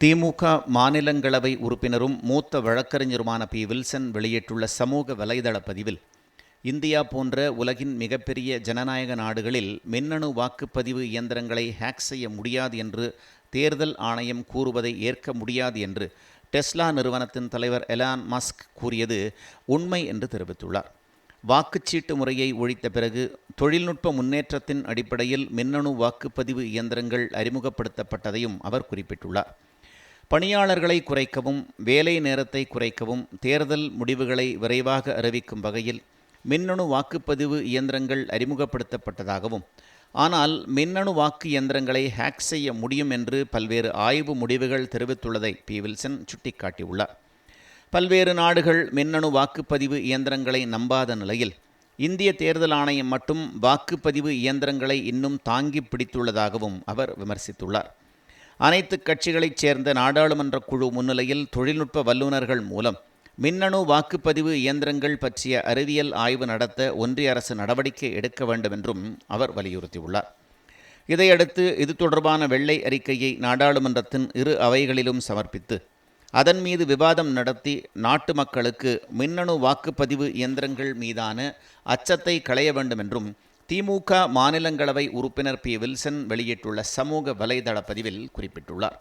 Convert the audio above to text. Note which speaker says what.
Speaker 1: திமுக மாநிலங்களவை உறுப்பினரும் மூத்த வழக்கறிஞருமான பி. வில்சன் வெளியிட்டுள்ள சமூக வலைதள பதிவில் இந்தியா போன்ற உலகின் மிகப்பெரிய ஜனநாயக நாடுகளில் மின்னணு வாக்குப்பதிவு இயந்திரங்களை ஹேக் செய்ய முடியாது என்று தேர்தல் ஆணையம் கூறுவதை ஏற்க முடியாது என்று டெஸ்லா நிறுவனத்தின் தலைவர் எலான் மஸ்க் கூறியது உண்மை என்று தெரிவித்துள்ளார். வாக்குச்சீட்டு முறையை ஒழித்த பிறகு தொழில்நுட்ப முன்னேற்றத்தின் அடிப்படையில் மின்னணு வாக்குப்பதிவு இயந்திரங்கள் அறிமுகப்படுத்தப்பட்டதையும் அவர் குறிப்பிட்டுள்ளார். பணியாளர்களை குறைக்கவும் வேலை நேரத்தை குறைக்கவும் தேர்தல் முடிவுகளை விரைவாக அறிவிக்கும் வகையில் மின்னணு வாக்குப்பதிவு இயந்திரங்கள் அறிமுகப்படுத்தப்பட்டதாகவும் ஆனால் மின்னணு வாக்கு இயந்திரங்களை ஹேக் செய்ய முடியும் என்று பல்வேறு ஆய்வு முடிவுகள் தெரிவித்துள்ளதை பி. வில்சன் சுட்டிக்காட்டியுள்ளார். பல்வேறு நாடுகள் மின்னணு வாக்குப்பதிவு இயந்திரங்களை நம்பாத நிலையில் இந்திய தேர்தல் ஆணையம் மட்டும் வாக்குப்பதிவு இயந்திரங்களை இன்னும் தாங்கி பிடித்துள்ளதாகவும் அவர் விமர்சித்துள்ளார். அனைத்து கட்சிகளைச் சேர்ந்த நாடாளுமன்ற குழு முன்னிலையில் தொழில்நுட்ப வல்லுநர்கள் மூலம் மின்னணு வாக்குப்பதிவு இயந்திரங்கள் பற்றிய அறிவியல் ஆய்வு நடத்த ஒன்றிய அரசு நடவடிக்கை எடுக்க வேண்டும் என்றும் அவர் வலியுறுத்தியுள்ளார். இதையடுத்து இது தொடர்பான வெள்ளை அறிக்கையை நாடாளுமன்றத்தின் இரு அவைகளிலும் சமர்ப்பித்து அதன் மீது விவாதம் நடத்தி நாட்டு மக்களுக்கு மின்னணு வாக்குப்பதிவு இயந்திரங்கள் மீதான அச்சத்தை களைய வேண்டும் என்றும் திமுக மாநிலங்களவை உறுப்பினர் பி. வில்சன் வெளியிட்டுள்ள சமூக வலைதள பதிவில் குறிப்பிட்டுள்ளார்.